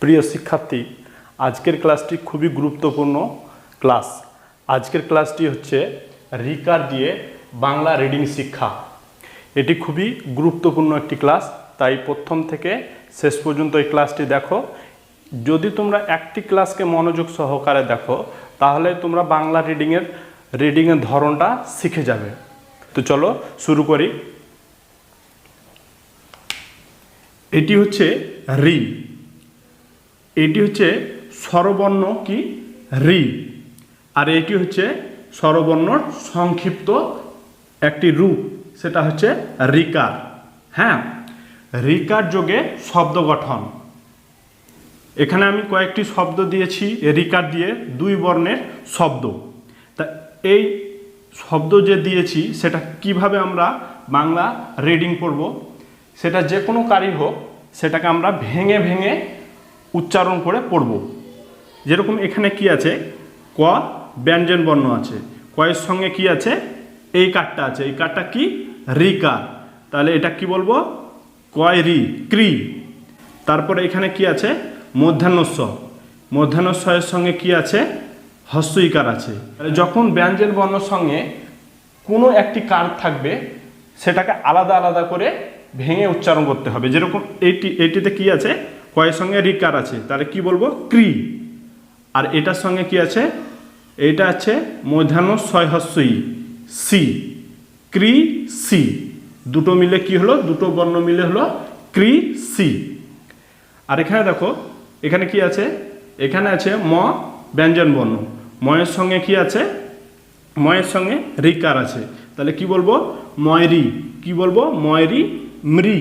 প্রিয় শিক্ষার্থী, আজকের ক্লাসটি খুবই গুরুত্বপূর্ণ ক্লাস। আজকের ক্লাসটি হচ্ছে রিকার দিয়ে বাংলা রিডিং শিক্ষা। এটি খুবই গুরুত্বপূর্ণ একটি ক্লাস, তাই প্রথম থেকে শেষ পর্যন্ত এই ক্লাসটি দেখো। যদি তোমরা একটি ক্লাসকে মনোযোগ সহকারে দেখো, তাহলে তোমরা বাংলা রিডিংয়ের রিডিংয়ের ধরনটা শিখে যাবে। তো চলো শুরু করি। এটি হচ্ছে রি। এটি হচ্ছে স্বরবর্ণ কি? রি। আর এটি হচ্ছে স্বরবর্ণর সংক্ষিপ্ত একটি রূপ। সেটা হচ্ছে রিকার। হ্যাঁ? রিকার যোগে শব্দ গঠন। এখানে আমি কয়েকটি শব্দ দিয়েছি। রিকার দিয়ে দুই বর্ণের শব্দ। তা এই শব্দ যে দিয়েছি, সেটা কীভাবে আমরা বাংলা রিডিং করব সেটা যে কোনো কারি হোক, সেটাকে আমরা ভেঙে ভেঙে উচ্চারণ করে পড়ব। যেরকম এখানে কি আছে? ক, ব্যঞ্জন বর্ণ আছে। কয়ের সঙ্গে কি আছে? এই কাঠটা আছে। এই কাঠটা কি? রিকার তাহলে এটা কি বলব? কয় রি, ক্রি। তারপরে এখানে কি আছে? মধ্যাহ্নস্ব। মধ্যাহ্নস্বয়ের সঙ্গে কি আছে? হস্যইকার আছে। যখন ব্যঞ্জন বর্ণর সঙ্গে কোনো একটি কার থাকবে, সেটাকে আলাদা আলাদা করে ভেঙে উচ্চারণ করতে হবে। যেরকম এইটি এইটিতে কি আছে? কয়ের সঙ্গে রিকার আছে, তাহলে কি বলব? ক্রি। আর এটার সঙ্গে কি আছে? এটা আছে মধ্যাহ্ন ছয় হস্যই সি। ক্রি, সি। দুটো মিলে কি হলো? দুটো বর্ণ মিলে হলো ক্রি, সি। আর এখানে দেখো, এখানে কি আছে? এখানে আছে ম, ব্যঞ্জন বর্ণ। ময়ের সঙ্গে কি আছে? ময়ের সঙ্গে রিকার আছে। তাহলে কি বলব? ময়রি। কি বলব? ময়রি, মৃ।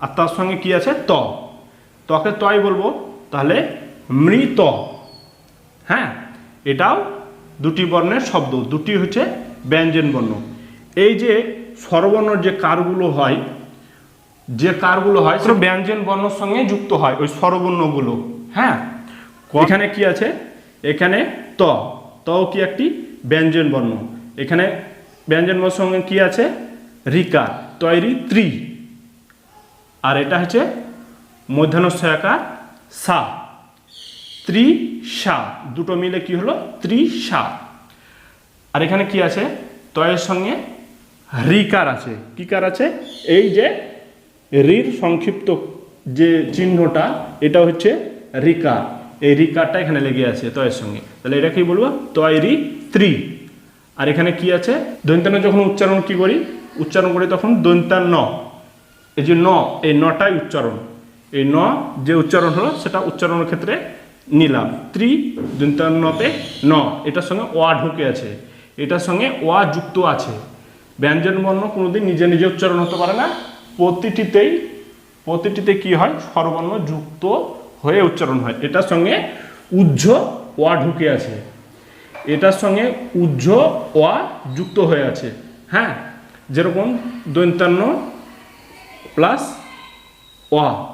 আর তার সঙ্গে কি আছে? ত। তকে তয় বলব তাহলে মৃত। হ্যাঁ? এটাও দুটি বর্ণের শব্দ দুটি হচ্ছে ব্যঞ্জন বর্ণ। এই যে স্বরবর্ণর যে কারগুলো হয় যে কারগুলো হয় সেটা ব্যঞ্জন বর্ণের সঙ্গে যুক্ত হয় ওই স্বরবর্ণগুলো। হ্যাঁ? এখানে কি আছে? এখানে ত। তও কি একটি ব্যঞ্জন বর্ণ। এখানে ব্যঞ্জন বর্ণের সঙ্গে কি আছে? রিকার তৈরি ত্রি। আর এটা হচ্ছে মধ্যাহ্নস্বয়াকার সা। ত্রিশা দুটো মিলে কি হলো? ত্রিশা আর এখানে কি আছে? তয়ের সঙ্গে রিকার আছে। কার আছে? এই যে রির সংক্ষিপ্ত যে চিহ্নটা, এটা হচ্ছে রিকার এই রিকারটা এখানে লেগে আছে তয়ের সঙ্গে। তাহলে এটা কি বলব? তয়রি ত্রি। আর এখানে কি আছে? দন্তান্ন যখন উচ্চারণ কি করি? উচ্চারণ করি তখন দন্তান্ন। এই যে ন, এই নটাই উচ্চারণ। এই ন যে উচ্চারণ হলো, সেটা উচ্চারণের ক্ষেত্রে নিলাম। ত্রি দন্তান্নতে ন, এটার সঙ্গে ওয়া ঢুকে আছে। এটার সঙ্গে ওয়া যুক্ত আছে। ব্যঞ্জন বর্ণ কোনোদিন নিজে নিজে উচ্চারণ হতে পারে না। প্রতিটিতেই, প্রতিটিতে কি হয়? স্বরবর্ণ যুক্ত হয়ে উচ্চারণ হয়। এটার সঙ্গে উজ্জ ওয়া ঢুকে আছে। এটার সঙ্গে উজ্জ ওয়া যুক্ত হয়ে আছে। হ্যাঁ? যেরকম দৈন্তান্ন প্লাস ওয়া।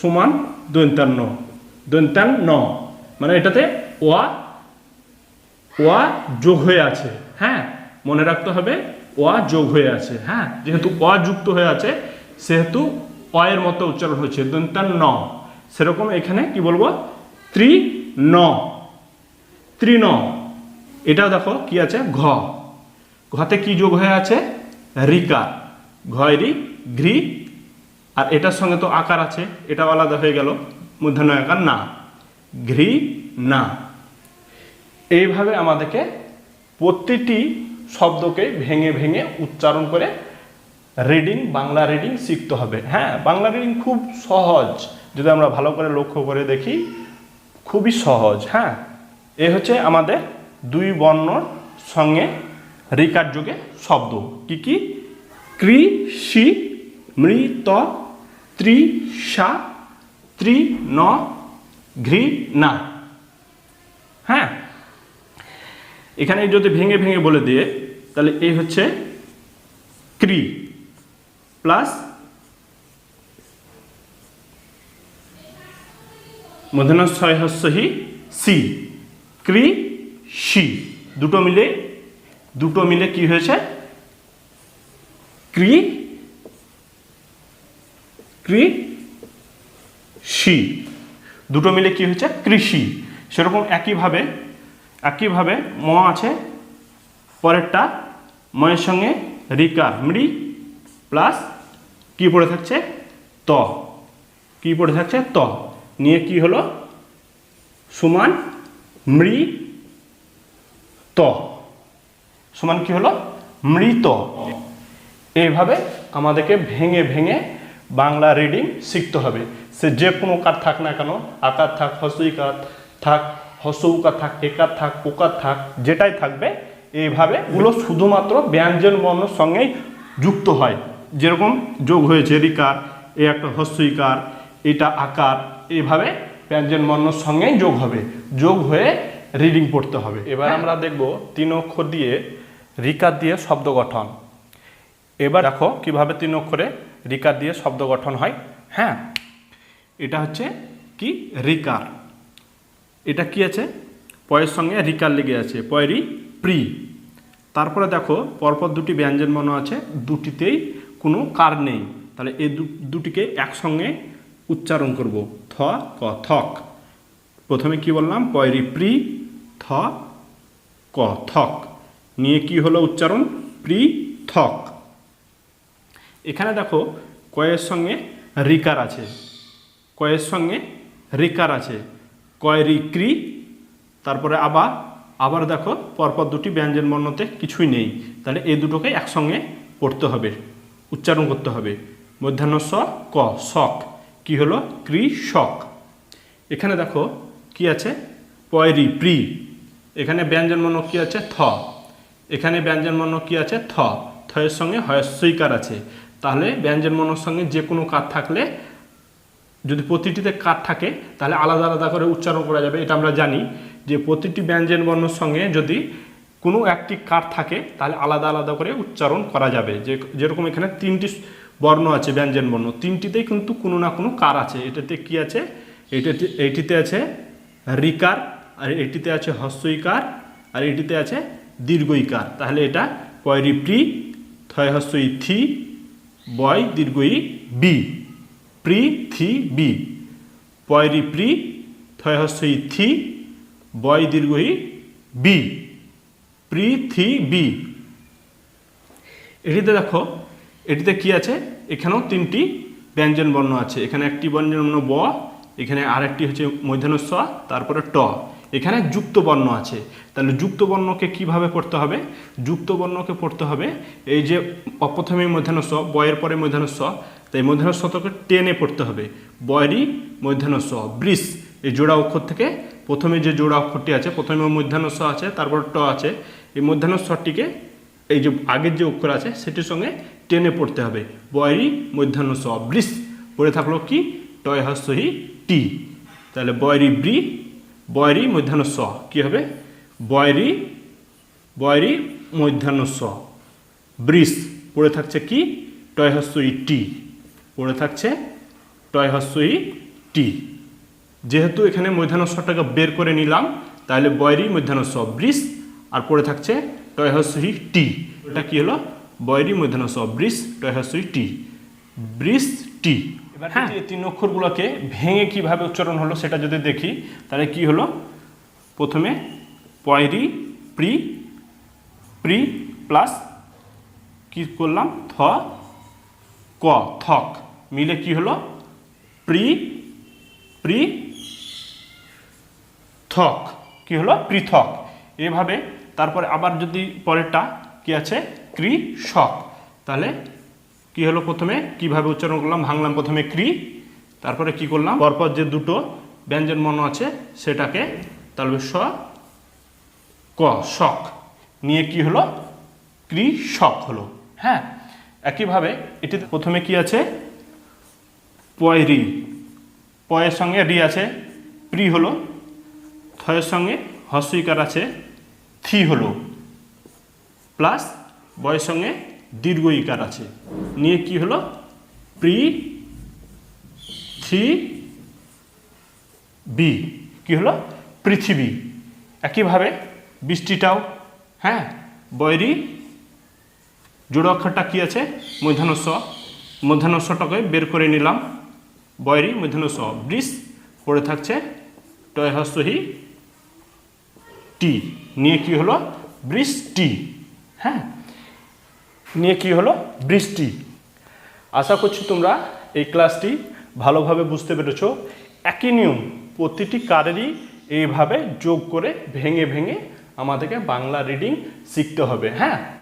সমান দৈন্তান্ন দৈন্তান্ন মানে এটাতে ওয়া ওয়া যোগ হয়ে আছে। হ্যাঁ মনে রাখতে হবে ওয়া যোগ হয়ে আছে। হ্যাঁ যেহেতু ওয়া যুক্ত হয়ে আছে, সেহেতু অয়ের মতো উচ্চারণ হচ্ছে দন্তান ন। সেরকম এখানে কি বলব? ত্রি ন। ত্রিন এটাও দেখো কি আছে? ঘ। ঘতে কি যোগ হয়ে আছে? রিকা ঘয়রি, ঘৃ আর এটার সঙ্গে তো আকার আছে, এটাও আলাদা হয়ে গেল মূর্ধন্য আকার না, ঘৃ না। এইভাবে আমাদেরকে প্রতিটি শব্দকে ভেঙে ভেঙে উচ্চারণ করে রিডিং বাংলা রিডিং শিখতে হবে। হ্যাঁ বাংলা রিডিং খুব সহজ, যদি আমরা ভালো করে লক্ষ্য করে দেখি, খুবই সহজ। হ্যাঁ এ হচ্ছে আমাদের দুই বর্ণর সঙ্গে রিকার যুগে শব্দ। কি কি? কৃষি মৃত ত্রিশা ত্রি ন, ঘৃ, না। হ্যাঁ? এখানে যদি ভেঙে ভেঙে বলে দিয়ে, তাহলে এই হচ্ছে ক্রি প্লাস মধ্যাহ্নস্বয় হস্যহি সি। ক্রি, সি। দুটো মিলে দুটো মিলে কি হয়েছে? ক্রি সি দুটো মিলে কি হচ্ছে কৃষি। সেরকম একইভাবে একইভাবে ম আছে, পরেরটা ময়ের সঙ্গে রিকা। মৃ প্লাস কি পড়ে থাকছে? ত। কি পড়ে থাকছে? ত। নিয়ে কি হলো? সমান মৃ ত। সমান কি হলো? মৃত। এইভাবে আমাদেরকে ভেঙে ভেঙে বাংলা রিডিং শিখতে হবে। সে যে কোনো কার থাক না কেন আকার থাক হসইকার থাক হসৌকার থাক একার থাক পোকার থাক যেটাই থাকবে এইভাবে এগুলো শুধুমাত্র ব্যঞ্জন বর্ণর সঙ্গেই যুক্ত হয়। যেরকম যোগ হয়েছে রিকার এ একটা হস্যইকার এটা আকার এইভাবে ব্যঞ্জন বর্ণর সঙ্গেই যোগ হবে। যোগ হয়ে রিডিং পড়তে হবে। এবার আমরা দেখব তিন অক্ষর দিয়ে রিকার দিয়ে শব্দ গঠন। এবার দেখো কীভাবে তিন অক্ষরে রিকার দিয়ে শব্দ গঠন হয় হ্যাঁ? এটা হচ্ছে কি? রিকার। এটা কি আছে? পয়ের সঙ্গে রিকার লেগে আছে, পয়েরই প্রি। তারপরে দেখো, পরপর দুটি ব্যঞ্জন বর্ণ আছে, দুটিতেই কোনো কার নেই। তাহলে এই দুটিকে একসঙ্গে উচ্চারণ করব, থ, ক, থক। প্রথমে কি বললাম? পয়রি প্রি, থ, ক, থক। নিয়ে কি হলো উচ্চারণ? প্রি, থক। এখানে দেখো কয়ের সঙ্গে রিকার আছে। কয়ের সঙ্গে রিকার আছে। কয় রিক্রি তারপরে আবার আবার দেখো পরপর দুটি ব্যঞ্জন বর্ণতে কিছুই নেই। তাহলে এই দুটোকে একসঙ্গে পড়তে হবে, উচ্চারণ করতে হবে। মধ্যাহ্ন স, ক, শক। কি হলো? ক্রি, শক। এখানে দেখো কি আছে? পয়রি প্রি। এখানে ব্যঞ্জন বর্ণ কি আছে? থ। এখানে ব্যঞ্জন বর্ণ কি আছে? থ। থয়ের সঙ্গে হয়স্বইকার আছে। তাহলে ব্যঞ্জন বর্ণর সঙ্গে যে কোনো কার থাকলে, যদি প্রতিটিতে কার থাকে, তাহলে আলাদা আলাদা করে উচ্চারণ করা যাবে। এটা আমরা জানি যে প্রতিটি ব্যঞ্জন বর্ণর সঙ্গে যদি কোনো একটি কার থাকে, তাহলে আলাদা আলাদা করে উচ্চারণ করা যাবে। যে যেরকম এখানে তিনটি বর্ণ আছে ব্যঞ্জন বর্ণ তিনটিতেই কিন্তু কোনো না কোনো কার আছে। এটাতে কি আছে? এটাতে এইটিতে আছে রিকার, আর এটিতে আছে হস্যইকার, আর এটিতে আছে দীর্ঘইকার। তাহলে এটা পয়রিপ্রি থয় হস্যই থি বয় দীর্ঘই বি, প্রি থি বি। পয়রি প্রি থয় হস্যই থি। বয় দীর্ঘই বি, প্রি থি বি। এটিতে দেখো, এটিতে কি আছে? এখানেও তিনটি ব্যঞ্জন বর্ণ আছে। এখানে একটি ব্যঞ্জন বর্ণ ব, এখানে আরেকটি হচ্ছে মধ্যাহ্ন তারপরে ট। এখানে যুক্ত বর্ণ আছে। তাহলে যুক্ত বর্ণকে কীভাবে পড়তে হবে? যুক্ত বর্ণকে পড়তে হবে এই যে প্রথমে মধ্যাহ্ন স বয়ের পরে মধ্যাহ্ন স তাই মধ্যাহ্ন শতকে টেনে পড়তে হবে। বয়েরই মধ্যাহ্ন স বৃষ এই জোড়া অক্ষর থেকে প্রথমে যে জোড়া অক্ষরটি আছে, প্রথমে মধ্যাহ্ন স আছে, তারপর ট আছে, এই মধ্যাহ্ন স্বরটিকে এই যে আগের যে অক্ষর আছে, সেটির সঙ্গে টেনে পড়তে হবে। বয়রি মধ্যাহ্ন স বৃষ পড়ে থাকল কি? টয় হস্যহি টি। তাহলে বয়রি ব্রি বয়রি মধ্যাহ্ন স কি হবে? বয়রি বয়রি মধ্যাহ্ন স বৃষ পড়ে থাকছে কি? টয় হস্যই টি। পড়ে থাকছে টয় হস্যই টি। যেহেতু এখানে মধ্যাহ্ন স্বরটাকে বের করে নিলাম, তাহলে বয়রি মধ্যাহ্ন স বৃষ আর পড়ে থাকছে টয়হস্যি টি। এটা কি হলো? বয়রি মধ্যাহ্ন স বৃষ টয়হস্যি টি। বৃষ টি। এবার হ্যাঁ। এই তিন অক্ষরগুলোকে ভেঙে কীভাবে উচ্চারণ হলো সেটা যদি দেখি তাহলে কি হলো? প্রথমে পয়রি প্রি প্রি প্লাস কি করলাম? থ ক থক। মিলে কি হলো? প্রি প্রি থক। কি হলো? পৃথক। এভাবে তারপরে আবার যদি পরেরটা কি আছে? কৃষক তাহলে কি হলো প্রথমে? কীভাবে উচ্চারণ করলাম? ভাঙলাম প্রথমে ক্রি তারপরে কি করলাম? পরপর যে দুটো ব্যঞ্জন বর্ণ আছে, সেটাকে তাহলে স, ক, শক। নিয়ে কি হলো? কৃষক হলো। হ্যাঁ? একইভাবে এটিতে প্রথমে কি আছে? পয়রি। পয়ের সঙ্গে রি আছে প্রি হলো। থয়ের সঙ্গে হস্যইকার আছে, থি হলো। প্লাস বয়ের সঙ্গে দীর্ঘ ইকার আছে। নিয়ে কি হলো? প্রি থ্রি বি। কি হলো? পৃথিবী। একইভাবে বৃষ্টিটাও হ্যাঁ? বৈরি। জোড় অক্ষরটা কি আছে? মধ্যাহ্ন স মধ্যাহ্ন সটাকে বের করে নিলাম। বয়রি মধ্যাহ্ন স বৃষ পড়ে থাকছে টয় টি। নিয়ে কি হলো? বৃষ্টি হ্যাঁ? নিয়ে কি হলো? বৃষ্টি। আশা করছি তোমরা এই ক্লাসটি ভালোভাবে বুঝতে পেরেছ। একই নিয়ম, প্রতিটি কারেরই এইভাবে যোগ করে ভেঙে ভেঙে আমাদেরকে বাংলা রিডিং শিখতে হবে হ্যাঁ?